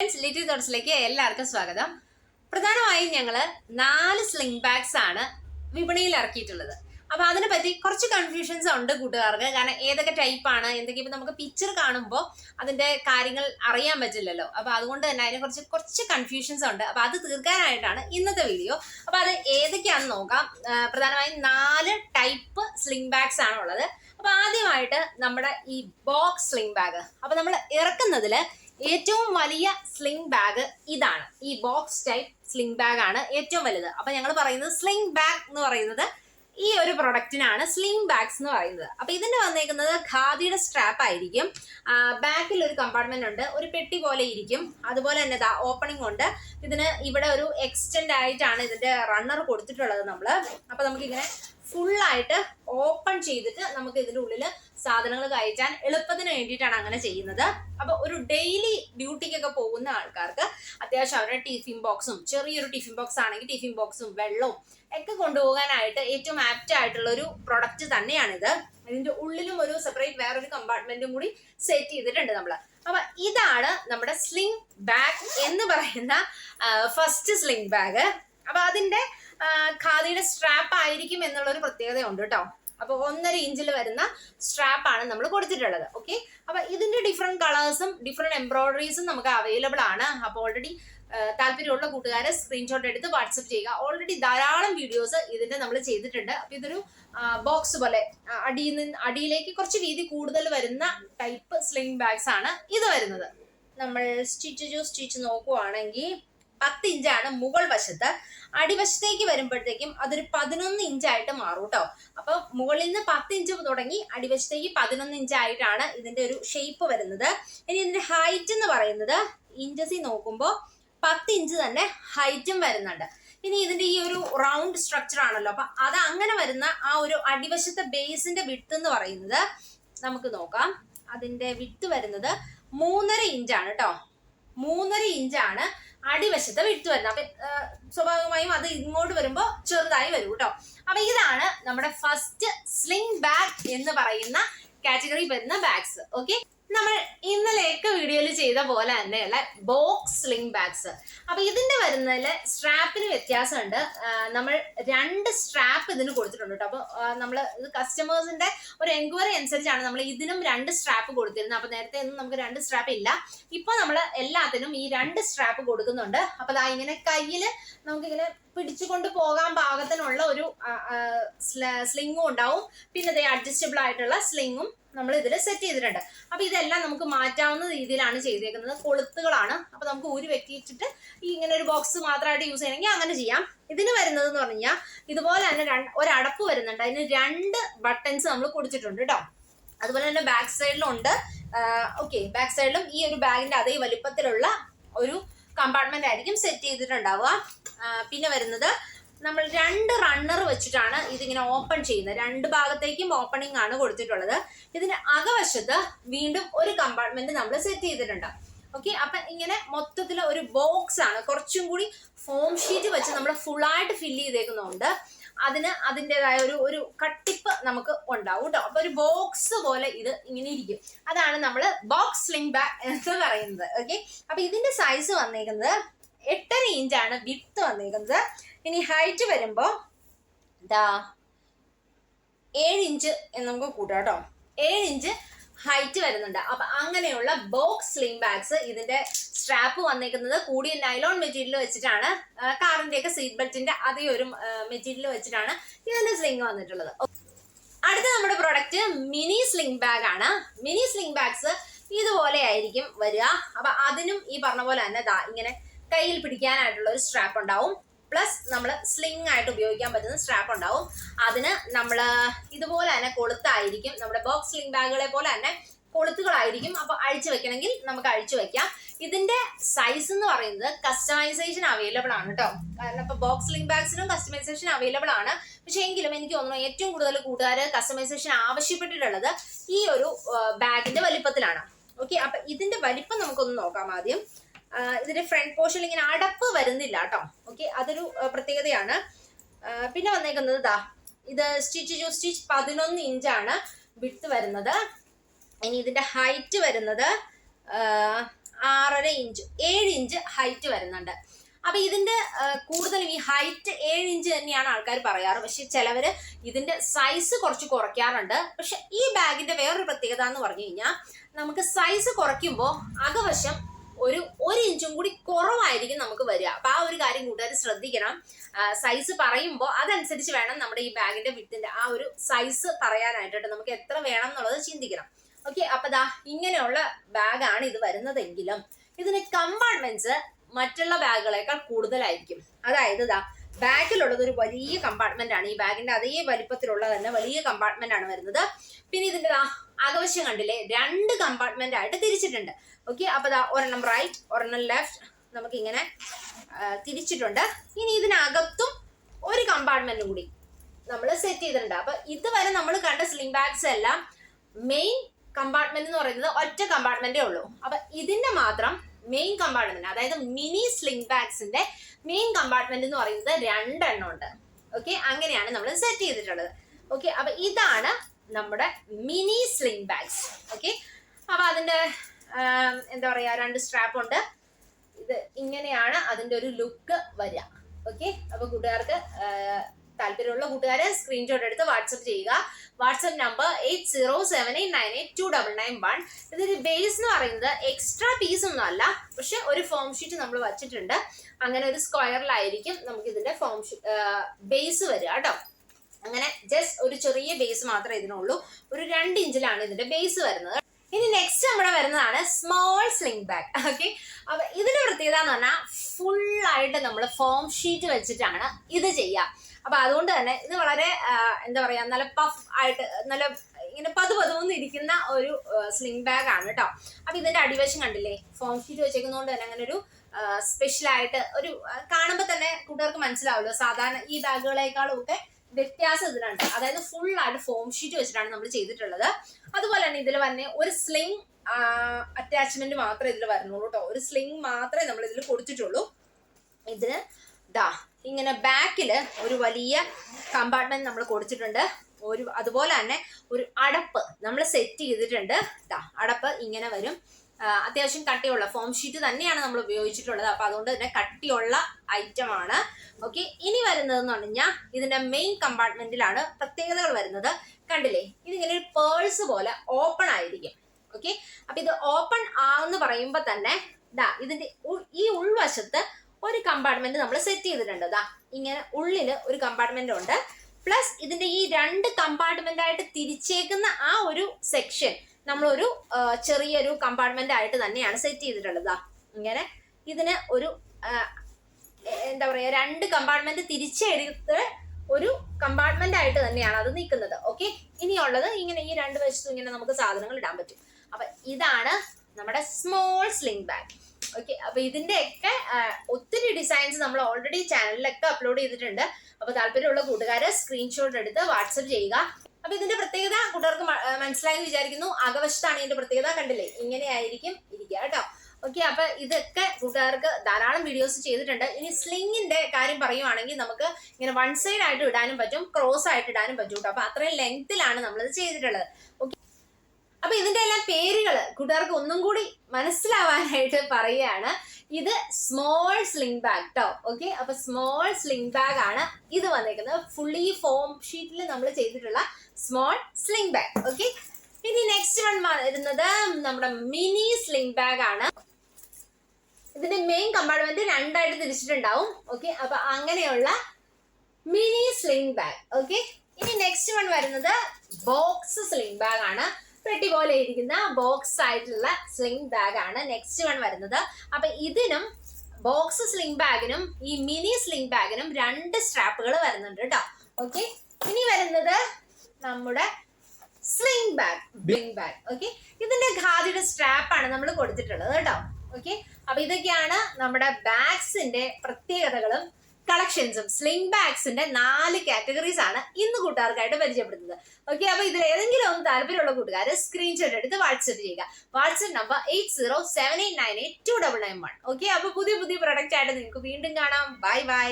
Friends little തോട്ട്സിലേക്ക് എല്ലാവർക്കും സ്വാഗതം. പ്രധാനമായും ഞങ്ങൾ നാല് സ്ലിംഗ് ബാഗ്സ് ആണ് വിപണിയിൽ ഇറക്കിയിട്ടുള്ളത്. അപ്പൊ അതിനെ പറ്റി കുറച്ച് കൺഫ്യൂഷൻസ് ഉണ്ട് കൂട്ടുകാർക്ക്. കാരണം ഏതൊക്കെ ടൈപ്പാണ് എന്തൊക്കെ ഇപ്പൊ നമുക്ക് പിക്ചർ കാണുമ്പോൾ അതിന്റെ കാര്യങ്ങൾ അറിയാൻ പറ്റില്ലല്ലോ. അപ്പൊ അതുകൊണ്ട് തന്നെ അതിനെ കുറച്ച് കുറച്ച് കൺഫ്യൂഷൻസ് ഉണ്ട്. അപ്പൊ അത് തീർക്കാനായിട്ടാണ് ഇന്നത്തെ വീഡിയോ അപ്പൊ അത് ഏതൊക്കെയാണെന്ന് നോക്കാം. പ്രധാനമായും നാല് ടൈപ്പ് സ്ലിംഗ് ബാഗ്സ് ആണുള്ളത്. ഉള്ളത് അപ്പൊ ആദ്യമായിട്ട് നമ്മുടെ ഈ ബോക്സ് സ്ലിംഗ് ബാഗ് അപ്പൊ നമ്മൾ ഇറക്കുന്നതിൽ ഏറ്റവും വലിയ സ്ലിംഗ് ബാഗ് ഇതാണ്. ഈ ബോക്സ് ടൈപ്പ് സ്ലിംഗ് ബാഗ് ആണ് ഏറ്റവും വലുത്. അപ്പൊ ഞങ്ങൾ പറയുന്നത് സ്ലിംഗ് ബാഗ് എന്ന് പറയുന്നത് ഈ ഒരു പ്രൊഡക്റ്റിനാണ് സ്ലിംഗ് ബാഗ്സ് എന്ന് പറയുന്നത്. അപ്പൊ ഇതിന് വന്നേക്കുന്നത് ഖാദിയുടെ സ്ട്രാപ്പ് ആയിരിക്കും. ബാക്കിൽ ഒരു കമ്പാർട്ട്മെന്റ് ഉണ്ട്. ഒരു പെട്ടി പോലെ ഇരിക്കും. അതുപോലെ തന്നെ ദാ ഓപ്പണിംഗ് ഉണ്ട്. ഇതിന് ഇവിടെ ഒരു എക്സ്റ്റെൻഡ് ആയിട്ടാണ് ഇതിന്റെ റണ്ണർ കൊടുത്തിട്ടുള്ളത് നമ്മൾ. അപ്പൊ നമുക്കിങ്ങനെ ഫുള്ളായിട്ട് ഓപ്പൺ ചെയ്തിട്ട് നമുക്ക് ഇതിന്റെ ഉള്ളിൽ സാധനങ്ങൾ കയറ്റാൻ എളുപ്പത്തിന് വേണ്ടിയിട്ടാണ് അങ്ങനെ ചെയ്യുന്നത്. അപ്പൊ ഒരു ഡെയിലി ഡ്യൂട്ടിക്കൊക്കെ പോകുന്ന ആൾക്കാർക്ക് അത്യാവശ്യം അവരുടെ ടിഫിൻ ബോക്സും ചെറിയൊരു ടിഫിൻ ബോക്സ് ആണെങ്കിൽ ടിഫിൻ ബോക്സും വെള്ളവും ഒക്കെ കൊണ്ടുപോകാനായിട്ട് ഏറ്റവും ആപ്റ്റ് ആയിട്ടുള്ള ഒരു പ്രൊഡക്റ്റ് തന്നെയാണിത്. ഇതിന്റെ ഉള്ളിലും ഒരു സെപ്പറേറ്റ് വേറൊരു കമ്പാർട്ട്മെന്റും കൂടി സെറ്റ് ചെയ്തിട്ടുണ്ട് നമ്മൾ അപ്പൊ ഇതാണ് നമ്മുടെ സ്ലിംഗ് ബാഗ് എന്ന് പറയുന്ന ഫസ്റ്റ് സ്ലിംഗ് ബാഗ് അപ്പൊ അതിന്റെ ഖാദിയുടെ സ്ട്രാപ്പ് ആയിരിക്കും എന്നുള്ള ഒരു പ്രത്യേകത ഉണ്ട് കേട്ടോ. അപ്പൊ ഒന്നര ഇഞ്ചിൽ വരുന്ന സ്ട്രാപ്പ് ആണ് നമ്മൾ കൊടുത്തിട്ടുള്ളത് ഓക്കെ അപ്പൊ ഇതിന്റെ ഡിഫറെന്റ് കളേഴ്സും ഡിഫറെന്റ് എംബ്രോയിഡറീസും നമുക്ക് അവൈലബിൾ ആണ്. അപ്പോൾ ഓൾറെഡി താല്പര്യമുള്ള കൂട്ടുകാരെ സ്ക്രീൻഷോട്ട് എടുത്ത് വാട്സപ്പ് ചെയ്യുക. ഓൾറെഡി ധാരാളം വീഡിയോസ് ഇതിന്റെ നമ്മൾ ചെയ്തിട്ടുണ്ട്. അപ്പൊ ഇതൊരു ബോക്സ് പോലെ അടിയിൽ നിന്ന് അടിയിലേക്ക് കുറച്ച് രീതി കൂടുതൽ വരുന്ന ടൈപ്പ് സ്ലിംഗ് ബാഗ്സ് ആണ് ഇത് വരുന്നത്. നമ്മൾ സ്റ്റിച്ച് ടു സ്റ്റിച്ച് നോക്കുവാണെങ്കിൽ പത്ത് ഇഞ്ചാണ് മുകൾ വശത്ത് അടിവശത്തേക്ക് വരുമ്പോഴത്തേക്കും അതൊരു പതിനൊന്ന് ഇഞ്ചായിട്ട് മാറും കേട്ടോ അപ്പൊ മുകളിൽ നിന്ന് പത്ത് ഇഞ്ച് തുടങ്ങി അടിവശത്തേക്ക് പതിനൊന്ന് ഇഞ്ചായിട്ടാണ് ഇതിന്റെ ഒരു ഷേപ്പ് വരുന്നത്. ഇനി ഇതിന്റെ ഹൈറ്റ് എന്ന് പറയുന്നത് ഇഞ്ചസിൽ നോക്കുമ്പോൾ പത്ത് ഇഞ്ച് തന്നെ ഹൈറ്റും വരുന്നുണ്ട്. ഇനി ഇതിന്റെ ഈ ഒരു റൗണ്ട് സ്ട്രക്ചർ ആണല്ലോ. അപ്പൊ അത് അങ്ങനെ വരുന്ന ആ ഒരു അടിവശത്തെ ബേസിന്റെ വിട്ട് എന്ന് പറയുന്നത് നമുക്ക് നോക്കാം. അതിന്റെ വിട്ട് വരുന്നത് മൂന്നര ഇഞ്ചാണ് കേട്ടോ മൂന്നര ഇഞ്ചാണ് അടിവശത്തെ വിട്ടു വരുന്നത്. അപ്പൊ സ്വാഭാവികമായും അത് ഇങ്ങോട്ട് വരുമ്പോൾ ചെറുതായി വരും കേട്ടോ അപ്പൊ ഇതാണ് നമ്മുടെ ഫസ്റ്റ് സ്ലിംഗ് ബാഗ് എന്ന് പറയുന്ന കാറ്റഗറി വരുന്ന ബാഗ്സ് ഓക്കെ നമ്മൾ ഇന്നലെയൊക്കെ വീഡിയോയിൽ ചെയ്ത പോലെ തന്നെയുള്ള ബോക്സ് സ്ലിംഗ് ബാഗ്സ് അപ്പൊ ഇതിന്റെ വരുന്നതിൽ സ്ട്രാപ്പിന് വ്യത്യാസമുണ്ട്. നമ്മൾ രണ്ട് സ്ട്രാപ്പ് ഇതിന് കൊടുത്തിട്ടുണ്ട് കേട്ടോ അപ്പൊ നമ്മൾ ഇത് കസ്റ്റമേഴ്സിന്റെ ഒരു എൻക്വയറി അനുസരിച്ചാണ് നമ്മൾ ഇതിനും രണ്ട് സ്ട്രാപ്പ് കൊടുത്തിരുന്നത്. അപ്പൊ നേരത്തെ ഒന്നും നമുക്ക് രണ്ട് സ്ട്രാപ്പ് ഇല്ല. ഇപ്പൊ നമ്മൾ എല്ലാത്തിനും ഈ രണ്ട് സ്ട്രാപ്പ് കൊടുക്കുന്നുണ്ട്. അപ്പൊ അതാ ഇങ്ങനെ കയ്യിൽ നമുക്കിങ്ങനെ പിടിച്ചുകൊണ്ട് പോകാൻ പാകത്തിനുള്ള ഒരു സ്ലിങ്ങും ഉണ്ടാവും. പിന്നെ അഡ്ജസ്റ്റബിൾ ആയിട്ടുള്ള സ്ലിങ്ങും നമ്മൾ ഇതിൽ സെറ്റ് ചെയ്തിട്ടുണ്ട്. അപ്പൊ ഇതെല്ലാം നമുക്ക് മാറ്റാവുന്ന രീതിയിലാണ് ചെയ്തേക്കുന്നത്. കൊളുത്തുകളാണ്. അപ്പൊ നമുക്ക് ഊരി വെക്കിച്ചിട്ട് ഈ ഇങ്ങനെ ഒരു ബോക്സ് മാത്രമായിട്ട് യൂസ് ചെയ്യണമെങ്കിൽ അങ്ങനെ ചെയ്യാം. ഇതിന് വരുന്നത് എന്ന് പറഞ്ഞാൽ ഇതുപോലെ തന്നെ ഒരടപ്പ് വരുന്നുണ്ട്. അതിന് രണ്ട് ബട്ടൺസ് നമ്മൾ കൊടുത്തിട്ടുണ്ട് കേട്ടോ അതുപോലെ തന്നെ ബാക്ക് സൈഡിലുണ്ട് ഓക്കെ ബാക്ക് സൈഡിലും ഈ ഒരു ബാഗിന്റെ അതേ വലിപ്പത്തിലുള്ള ഒരു കമ്പാർട്ട്മെന്റ് ആയിരിക്കും സെറ്റ് ചെയ്തിട്ടുണ്ടാവുക. പിന്നെ വരുന്നത് നമ്മൾ രണ്ട് റണ്ണർ വെച്ചിട്ടാണ് ഇതിങ്ങനെ ഓപ്പൺ ചെയ്യുന്നത്. രണ്ട് ഭാഗത്തേക്കും ഓപ്പണിംഗ് ആണ് കൊടുത്തിട്ടുള്ളത്. ഇതിന് അകവശത്ത് വീണ്ടും ഒരു കമ്പാർട്ട്മെന്റ് നമ്മൾ സെറ്റ് ചെയ്തിട്ടുണ്ട്. ഓക്കെ അപ്പൊ ഇങ്ങനെ മൊത്തത്തിൽ ഒരു ബോക്സ് ആണ്. കുറച്ചും കൂടി ഫോം ഷീറ്റ് വെച്ച് നമ്മൾ ഫുൾ ആയിട്ട് ഫില്ല് ചെയ്തേക്കുന്നുണ്ട് അതിന് അതിന്റെതായ ഒരു ഒരു കട്ടിപ്പ് നമുക്ക് ഉണ്ടാവും കേട്ടോ. അപ്പൊ ഒരു ബോക്സ് പോലെ ഇത് ഇങ്ങനെ ഇരിക്കും. അതാണ് നമ്മൾ ബോക്സ് സ്ലിംഗ് ബാഗ് എന്ന് പറയുന്നത്. ഓക്കെ അപ്പൊ ഇതിന്റെ സൈസ് വന്നേക്കുന്നത് എട്ടര ഇഞ്ചാണ് വിത്ത് വന്നിരിക്കുന്നത്. ഇനി ഹൈറ്റ് വരുമ്പോൾ ദാ ഏഴ് ഇഞ്ച് എന്ന് നമുക്ക് കൂട്ടാം കേട്ടോ. ഏഴ് ഇഞ്ച് ഹൈറ്റ് വരുന്നുണ്ട്. അപ്പൊ അങ്ങനെയുള്ള ബോക്സ് സ്ലിം ബാഗ്സ് ഇതിന്റെ സ്ട്രാപ്പ് വന്നിരിക്കുന്നത് കൂടിയ നൈലോൺ മെറ്റീരിയൽ വെച്ചിട്ടാണ്. കാറിന്റെ ഒക്കെ സീറ്റ് ബെൽറ്റിന്റെ അതേ ഒരു മെറ്റീരിയൽ വെച്ചിട്ടാണ് ഇതിന്റെ സ്ലിംഗ് വന്നിട്ടുള്ളത്. അടുത്ത നമ്മുടെ പ്രൊഡക്റ്റ് മിനി സ്ലിംഗ് ബാഗ് ആണ്. മിനി സ്ലിംഗ് ബാഗ്സ് ഇതുപോലെ ആയിരിക്കും വരിക. അപ്പൊ അതിനും ഈ പറഞ്ഞ പോലെ തന്നെ ഇങ്ങനെ കയ്യിൽ പിടിക്കാനായിട്ടുള്ള ഒരു സ്ട്രാപ്പ് ഉണ്ടാവും. പ്ലസ് നമ്മൾ സ്ലിംഗ് ആയിട്ട് ഉപയോഗിക്കാൻ പറ്റുന്ന സ്ട്രാപ്പ് ഉണ്ടാവും. അതിന് നമ്മൾ ഇതുപോലെ തന്നെ കൊളുത്തായിരിക്കും. നമ്മുടെ ബോക്സ് സ്ലിംഗ് ബാഗുകളെ പോലെ തന്നെ കൊളുത്തുകളായിരിക്കും. അപ്പൊ അഴിച്ചു വെക്കണമെങ്കിൽ നമുക്ക് അഴിച്ചു വെക്കാം. ഇതിന്റെ സൈസ് എന്ന് പറയുന്നത് കസ്റ്റമൈസേഷൻ അവൈലബിൾ ആണ് കേട്ടോ കാരണം ഇപ്പൊ ബോക്സ് ലിങ്ക് ബാഗ്സിനും കസ്റ്റമൈസേഷൻ അവൈലബിൾ ആണ്. പക്ഷെ എങ്കിലും എനിക്ക് തോന്നുന്നു ഏറ്റവും കൂടുതൽ കൂട്ടുകാർ കസ്റ്റമൈസേഷൻ ആവശ്യപ്പെട്ടിട്ടുള്ളത് ഈ ഒരു ബാഗിന്റെ വലിപ്പത്തിലാണ്. ഓക്കെ അപ്പൊ ഇതിന്റെ വലിപ്പം നമുക്കൊന്ന് നോക്കാം ആദ്യം. ഇതിന്റെ ഫ്രണ്ട് പോർഷനിൽ ഇങ്ങനെ അടപ്പ് വരുന്നില്ല കേട്ടോ. ഓക്കെ അതൊരു പ്രത്യേകതയാണ്. പിന്നെ വന്നേക്കുന്നത് ദാ ഇത് സ്റ്റിച്ച് ടു സ്റ്റിച്ച് പതിനൊന്ന് ഇഞ്ചാണ് വിട്ട് വരുന്നത്. ഇനി ഇതിന്റെ ഹൈറ്റ് വരുന്നത് ആറര ഇഞ്ച് ഏഴ് ഇഞ്ച് ഹൈറ്റ് വരുന്നുണ്ട്. അപ്പൊ ഇതിന്റെ കൂടുതലും ഈ ഹൈറ്റ് ഏഴ് ഇഞ്ച് തന്നെയാണ് ആൾക്കാർ പറയാറ്. പക്ഷെ ചിലവര് ഇതിന്റെ സൈസ് കുറച്ച് കുറയ്ക്കാറുണ്ട്. പക്ഷെ ഈ ബാഗിന്റെ വേറൊരു പ്രത്യേകത എന്ന് പറഞ്ഞു കഴിഞ്ഞാൽ നമുക്ക് സൈസ് കുറയ്ക്കുമ്പോൾ അകവശം ഒരു ഒരു ഇഞ്ചും കൂടി കുറവായിരിക്കും നമുക്ക് വരിക. അപ്പൊ ആ ഒരു കാര്യം കൂട്ടുകാർ ശ്രദ്ധിക്കണം. സൈസ് പറയുമ്പോൾ അതനുസരിച്ച് വേണം നമ്മുടെ ഈ ബാഗിന്റെ വിത്തിന്റെ ആ ഒരു സൈസ് പറയാനായിട്ട് നമുക്ക് എത്ര വേണം എന്നുള്ളത് ചിന്തിക്കണം. ഓക്കെ അപ്പൊ ദാ ഇങ്ങനെയുള്ള ബാഗാണ് ഇത് വരുന്നതെങ്കിലും ഇതിന് കമ്പാർട്ട്മെന്റ്സ് മറ്റുള്ള ബാഗുകളേക്കാൾ കൂടുതലായിരിക്കും. അതായത് ദാ ബാക്കിലുള്ളത് ഒരു വലിയ കമ്പാർട്ട്മെന്റ് ആണ്. ഈ ബാഗിന്റെ അതേ വലിപ്പത്തിലുള്ള തന്നെ വലിയ കമ്പാർട്ട്മെന്റ് ആണ് വരുന്നത്. പിന്നെ ഇതിന്റെ അകവശം കണ്ടില്ലേ? രണ്ട് കമ്പാർട്ട്മെന്റ് ആയിട്ട് തിരിച്ചിട്ടുണ്ട്. ഓക്കെ അപ്പൊ ഒരെണ്ണം റൈറ്റ് ഒരെണ്ണം ലെഫ്റ്റ് നമുക്ക് ഇങ്ങനെ തിരിച്ചിട്ടുണ്ട്. ഇനി ഇതിനകത്തും ഒരു കമ്പാർട്ട്മെന്റും കൂടി നമ്മൾ സെറ്റ് ചെയ്തിട്ടുണ്ട്. അപ്പൊ ഇതുവരെ നമ്മൾ കണ്ട സ്ലിംഗ് ബാഗ്സ് എല്ലാം മെയിൻ കമ്പാർട്ട്മെന്റ് എന്ന് പറയുന്നത് ഒറ്റ കമ്പാർട്ട്മെന്റേ ഉള്ളൂ. അപ്പൊ ഇതിന്റെ മാത്രം മെയിൻ കമ്പാർട്ട്മെന്റ് അതായത് മിനി സ്ലിംഗ് ബാഗ്സിന്റെ മെയിൻ കമ്പാർട്ട്മെന്റ് എന്ന് പറയുന്നത് രണ്ടെണ്ണം ഉണ്ട്. ഓക്കെ അങ്ങനെയാണ് നമ്മൾ സെറ്റ് ചെയ്തിട്ടുള്ളത്. ഓക്കെ അപ്പൊ ഇതാണ് നമ്മുടെ മിനി സ്ലിംഗ് ബാഗ്സ് ഓക്കെ അപ്പൊ അതിന്റെ എന്താ പറയാ രണ്ട് സ്ട്രാപ്പ് ഉണ്ട്. ഇത് ഇങ്ങനെയാണ് അതിന്റെ ഒരു ലുക്ക് വരിക. ഓക്കെ അപ്പൊ കൂട്ടുകാർക്ക് താല്പര്യമുള്ള കൂട്ടുകാരെ സ്ക്രീൻഷോട്ട് എടുത്ത് വാട്സപ്പ് ചെയ്യുക. WhatsApp number eight zero seven eight nine eight two double nine one ഇതിന്റെ ബേസ് എന്ന് പറയുന്നത് എക്സ്ട്രാ പീസ് ഒന്നും അല്ല പക്ഷെ ഒരു ഫോം ഷീറ്റ് നമ്മൾ വച്ചിട്ടുണ്ട്. അങ്ങനെ ഒരു സ്ക്വയറിലായിരിക്കും നമുക്ക് ഇതിന്റെ ഫോം ബേസ് വരിക കേട്ടോ അങ്ങനെ ജസ്റ്റ് ഒരു ചെറിയ ബേസ് മാത്രമേ ഇതിനുള്ളൂ. ഒരു രണ്ട് ഇഞ്ചിലാണ് ഇതിന്റെ ബേസ് വരുന്നത്. ഇനി നെക്സ്റ്റ് നമ്മുടെ വരുന്നതാണ് സ്മോൾ സ്ലിംഗ് ബാഗ് ഓക്കെ അപ്പൊ ഇതിന്റെ പ്രത്യേകത എന്ന് പറഞ്ഞാൽ ഫുള്ളായിട്ട് നമ്മൾ ഫോം ഷീറ്റ് വെച്ചിട്ടാണ് ഇത് ചെയ്യുക. അപ്പൊ അതുകൊണ്ട് തന്നെ ഇത് വളരെ എന്താ പറയാ നല്ല പഫ് ആയിട്ട് നല്ല ഇങ്ങനെ പതു പതുവെന്ന് ഇരിക്കുന്ന ഒരു സ്ലിംഗ് ബാഗ് ആണ് കേട്ടോ. അപ്പൊ ഇതിന്റെ അടിവശം കണ്ടില്ലേ? ഫോം ഷീറ്റ് വെച്ചേക്കുന്നതുകൊണ്ട് തന്നെ അങ്ങനെ ഒരു സ്പെഷ്യൽ ആയിട്ട് ഒരു കാണുമ്പോൾ തന്നെ കൂട്ടുകാർക്ക് മനസ്സിലാവുമല്ലോ. സാധാരണ ഈ ബാഗുകളെക്കാളും ഒക്കെ വ്യത്യാസം ഇതിനുണ്ട്. അതായത് ഫുൾ ആയിട്ട് ഫോം ഷീറ്റ് വെച്ചിട്ടാണ് നമ്മൾ ചെയ്തിട്ടുള്ളത്. അതുപോലെ തന്നെ ഇതിൽ വന്നെ ഒരു സ്ലിംഗ് അറ്റാച്ച്മെന്റ് മാത്രമേ ഇതിൽ വരുന്നുള്ളൂ കേട്ടോ. ഒരു സ്ലിംഗ് മാത്രമേ നമ്മൾ ഇതിൽ കൊടുത്തിട്ടുള്ളൂ. ഇതിന് ദാ ഇങ്ങനെ ബാക്കിൽ ഒരു വലിയ കമ്പാർട്ട്മെന്റ് നമ്മൾ കൊടുത്തിട്ടുണ്ട്. ഒരു അതുപോലെ തന്നെ ഒരു അടപ്പ് നമ്മൾ സെറ്റ് ചെയ്തിട്ടുണ്ട്. ഇതാ അടപ്പ് ഇങ്ങനെ വരും. അത്യാവശ്യം കട്ടിയുള്ള ഫോം ഷീറ്റ് തന്നെയാണ് നമ്മൾ ഉപയോഗിച്ചിട്ടുള്ളത്. അപ്പൊ അതുകൊണ്ട് തന്നെ കട്ടിയുള്ള ഐറ്റം ആണ്. ഓക്കെ ഇനി വരുന്നതെന്ന് പറഞ്ഞാൽ ഇതിന്റെ മെയിൻ കമ്പാർട്ട്മെന്റിലാണ് പ്രത്യേകതകൾ വരുന്നത്. കണ്ടില്ലേ? ഇതിങ്ങനെ ഒരു പേഴ്സ് പോലെ ഓപ്പൺ ആയിരിക്കും. ഓക്കെ അപ്പൊ ഇത് ഓപ്പൺ ആന്ന് പറയുമ്പോൾ തന്നെ ഇതാ ഇതിന്റെ ഈ ഉൾവശത്ത് ഒരു കമ്പാർട്ട്മെന്റ് നമ്മൾ സെറ്റ് ചെയ്തിട്ടുണ്ട്. ദാ ഇങ്ങനെ ഉള്ളിൽ ഒരു കമ്പാർട്ട്മെന്റ് ഉണ്ട്. പ്ലസ് ഇതിന്റെ ഈ രണ്ട് കമ്പാർട്ട്മെന്റ് ആയിട്ട് തിരിച്ചേക്കുന്ന ആ ഒരു സെക്ഷൻ നമ്മളൊരു ചെറിയൊരു കമ്പാർട്ട്മെന്റ് ആയിട്ട് തന്നെയാണ് സെറ്റ് ചെയ്തിട്ടുള്ളത്. ഇങ്ങനെ ഇതിന് ഒരു എന്താ പറയാ രണ്ട് കമ്പാർട്ട്മെന്റ് തിരിച്ചെടുത്ത് ഒരു കമ്പാർട്ട്മെന്റ് ആയിട്ട് തന്നെയാണ് അത് നിൽക്കുന്നത്. ഓക്കെ ഇനിയുള്ളത് ഇങ്ങനെ ഈ രണ്ട് വശത്തും ഇങ്ങനെ നമുക്ക് സാധനങ്ങൾ ഇടാൻ പറ്റും. അപ്പൊ ഇതാണ് നമ്മുടെ സ്മോൾ സ്ലിംഗ് ബാഗ് ഓക്കെ അപ്പൊ ഇതിന്റെ ഒക്കെ ഒത്തിരി ഡിസൈൻസ് നമ്മൾ ഓൾറെഡി ചാനലിലൊക്കെ അപ്ലോഡ് ചെയ്തിട്ടുണ്ട്. അപ്പൊ താല്പര്യമുള്ള കൂട്ടുകാര് സ്ക്രീൻഷോട്ട് എടുത്ത് വാട്സപ്പ് ചെയ്യുക. അപ്പൊ ഇതിന്റെ പ്രത്യേകത കൂട്ടുകാർക്ക് മനസ്സിലായെന്ന് വിചാരിക്കുന്നു. അകവശത്താണ് ഇതിന്റെ പ്രത്യേകത കണ്ടില്ലേ? ഇങ്ങനെയായിരിക്കും ഇരിക്കുക കേട്ടോ. ഓക്കെ അപ്പൊ ഇതൊക്കെ കൂട്ടുകാർക്ക് ധാരാളം വീഡിയോസ് ചെയ്തിട്ടുണ്ട്. ഇനി സ്ലിങ്ങിന്റെ കാര്യം പറയുവാണെങ്കിൽ നമുക്ക് ഇങ്ങനെ വൺ സൈഡ് ആയിട്ട് ഇടാനും പറ്റും ക്രോസ് ആയിട്ട് ഇടാനും പറ്റും കേട്ടോ. അപ്പൊ അത്രയും ലെങ്തിലാണ് നമ്മളിത് ചെയ്തിട്ടുള്ളത്. ഓക്കെ അപ്പൊ ഇതിന്റെ എല്ലാം പേരുകൾ കൂട്ടുകാർക്ക് ഒന്നും കൂടി മനസ്സിലാവാനായിട്ട് പറയുകയാണ്. ഇത് സ്മോൾ സ്ലിംഗ് ബാഗ് കേട്ടോ ഓക്കെ അപ്പൊ സ്മോൾ സ്ലിംഗ് ബാഗ് ആണ് ഇത് വന്നേക്കുന്നത്. ഫുള്ളി ഫോം ഷീറ്റിൽ നമ്മൾ ചെയ്തിട്ടുള്ള സ്മോൾ സ്ലിംഗ് ബാഗ് ഓക്കെ ഇനി നെക്സ്റ്റ് വൺ വരുന്നത് നമ്മുടെ മിനി സ്ലിംഗ് ബാഗ് ആണ്. ഇതിന്റെ മെയിൻ കമ്പാർട്ട്മെന്റ് രണ്ടായിട്ട് തിരിച്ചിട്ടുണ്ടാവും ഓക്കെ അപ്പൊ അങ്ങനെയുള്ള മിനി സ്ലിംഗ് ബാഗ് ഓക്കെ ഇനി നെക്സ്റ്റ് വൺ വരുന്നത് ബോക്സ് സ്ലിംഗ് ബാഗ് ആണ്. പെട്ടി പോലെ ഇരിക്കുന്ന ബോക്സ് ആയിട്ടുള്ള സ്ലിംഗ് ബാഗ് ആണ് നെക്സ്റ്റ് വൺ വരുന്നത്. അപ്പൊ ഇതിനും ബോക്സ് സ്ലിംഗ് ബാഗിനും ഈ മിനി സ്ലിംഗ് ബാഗിനും രണ്ട് സ്ട്രാപ്പുകൾ വരുന്നുണ്ട് കേട്ടോ ഓക്കെ ഇനി വരുന്നത് നമ്മുടെ sling bag sling bag okay ഇതിന്റെ ഖാദിയുടെ സ്ട്രാപ്പ് ആണ് നമ്മൾ കൊടുത്തിട്ടുള്ളത് കേട്ടോ ഓക്കെ അപ്പൊ ഇതൊക്കെയാണ് നമ്മുടെ ബാഗ്സിന്റെ പ്രത്യേകതകളും കളക്ഷൻസും സ്ലിംഗ് ബാഗ്സിന്റെ നാല് കാറ്റഗറീസ് ആണ് ഇന്ന് കൂട്ടുകാർക്കായിട്ട് പരിചയപ്പെടുത്തുന്നത് ഓക്കെ അപ്പൊ ഇതിൽ ഏതെങ്കിലും ഒന്ന് താല്പര്യമുള്ള കൂട്ടുകാർ സ്ക്രീൻഷോട്ട് എടുത്ത് വാട്സപ്പ് ചെയ്യുക. WhatsApp number eight zero seven eight nine eight two double nine one okay അപ്പൊ പുതിയ പുതിയ പ്രൊഡക്റ്റ് ആയിട്ട് നിങ്ങൾക്ക് വീണ്ടും കാണാം. Bye bye